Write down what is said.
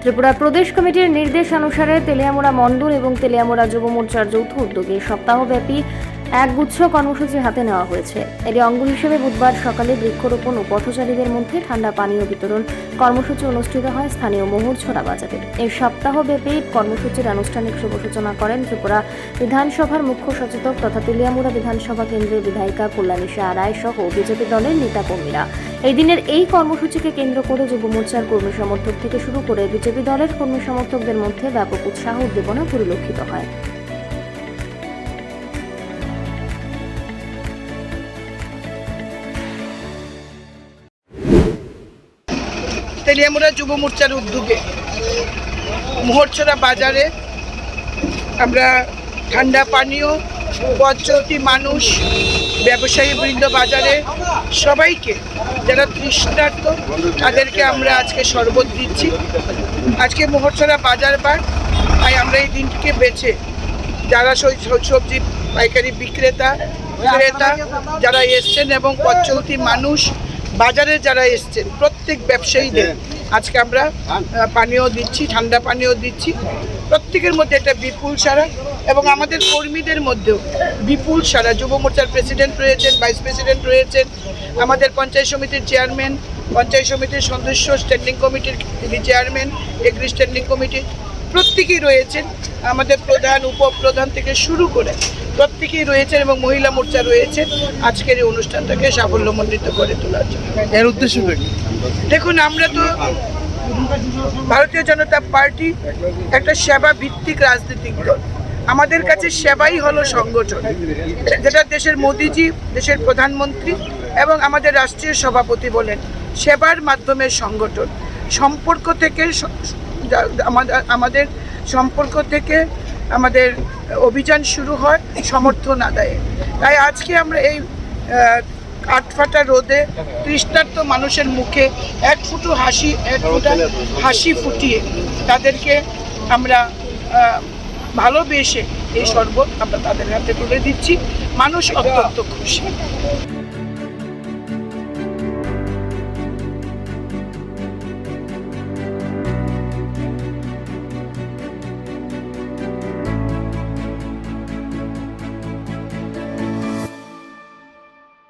ত্রিপুরা প্রদেশ কমিটির নির্দেশ অনুসারে তেলিয়ামোড়া মণ্ডল এবং তেলিয়ামোড়া যুব মোর্চার যৌথ উদ্যোগে সপ্তাহব্যাপী একগুচ্ছ কর্মসূচি হাতে নেওয়া হয়েছে। এর অঙ্গ হিসেবে বুধবার সকালে বৃক্ষরোপণ ও পথচারীদের মধ্যে ঠান্ডা পানীয় বিতরণ কর্মসূচি অনুষ্ঠিত হয় স্থানীয় মোহরছড়া বাজারে। এই সপ্তাহব্যাপী কর্মসূচির আনুষ্ঠানিক শুভ সূচনা করেন ত্রিপুরা বিধানসভার মুখ্য সচেতক তথা তেলিয়ামুড়া বিধানসভা কেন্দ্রের বিধায়িকা কল্যাণীশা রায় সহ বিজেপি দলের নেতাকর্মীরা। এই দিনের এই কর্মসূচিকে কেন্দ্র করে যুব মোর্চার কর্মী সমর্থক থেকে শুরু করে বিজেপি দলের কর্মী সমর্থকদের মধ্যে ব্যাপক উৎসাহ উদ্দীপনা পরিলক্ষিত হয়। তেলিয়ামুড়া যুব মোর্চার উদ্যোগে মোহরছড়া বাজারে আমরা ঠান্ডা পানীয় পথ মানুষ, ব্যবসায়ী বৃন্দ বাজারে সবাইকে, যারা তৃষ্ণার্ত, তাদেরকে আমরা আজকে শরবত দিচ্ছি। আজকে মোহরছড়া বাজার বার, তাই আমরা এই দিনটিকে বেছে, যারা সবজি পাইকারি বিক্রেতা, ক্রেতা, যারা এসছেন এবং পথ মানুষ বাজারে যারা এসছেন, প্রত্যেক ব্যবসায়ীদের আজকে আমরা পানীয় দিচ্ছি, ঠান্ডা পানীয় দিচ্ছি। প্রত্যেকের মধ্যে একটা বিপুল সারা এবং আমাদের কর্মীদের মধ্যেও বিপুল সারা যুব মোর্চার প্রেসিডেন্ট রয়েছেন, ভাইস প্রেসিডেন্ট রয়েছেন, আমাদের পঞ্চায়েত সমিতির চেয়ারম্যান, পঞ্চায়েত সমিতির সদস্য, স্ট্যান্ডিং কমিটির চেয়ারম্যান এগ্রি স্ট্যান্ডিং কমিটি, প্রত্যেকেই রয়েছেন। আমাদের প্রধান উপপ্রধান থেকে শুরু করে প্রত্যেকেই রয়েছেন এবং মহিলা মোর্চা রয়েছে। আজকের এই অনুষ্ঠানটাকে সাফল্যমণ্ডিত করে তোলার জন্য। এর উদ্দেশ্য দেখুন আমরা তো ভারতীয় জনতা পার্টি একটা সেবা ভিত্তিক রাজনৈতিক দল। আমাদের কাছে সেবাই হলো সংগঠন যেটা দেশের মোদিজি দেশের প্রধানমন্ত্রী এবং আমাদের রাষ্ট্রীয় সভাপতি বলেন সেবার মাধ্যমে সংগঠন। সম্পর্ক থেকে আমাদের আমাদের সম্পর্ক থেকে আমাদের অভিযান শুরু হয় সমর্থন আদায়ে। তাই আজকে আমরা এই আহ, কাঠফাটা রোদে তৃষ্ণার্ত মানুষের মুখে এক ফুটো হাসি এক ফুটা হাসি ফুটিয়ে তাদেরকে আমরা ভালোবেসে এই শরবত আমরা তাদের হাতে তুলে দিচ্ছি। মানুষ অত্যন্ত খুশি।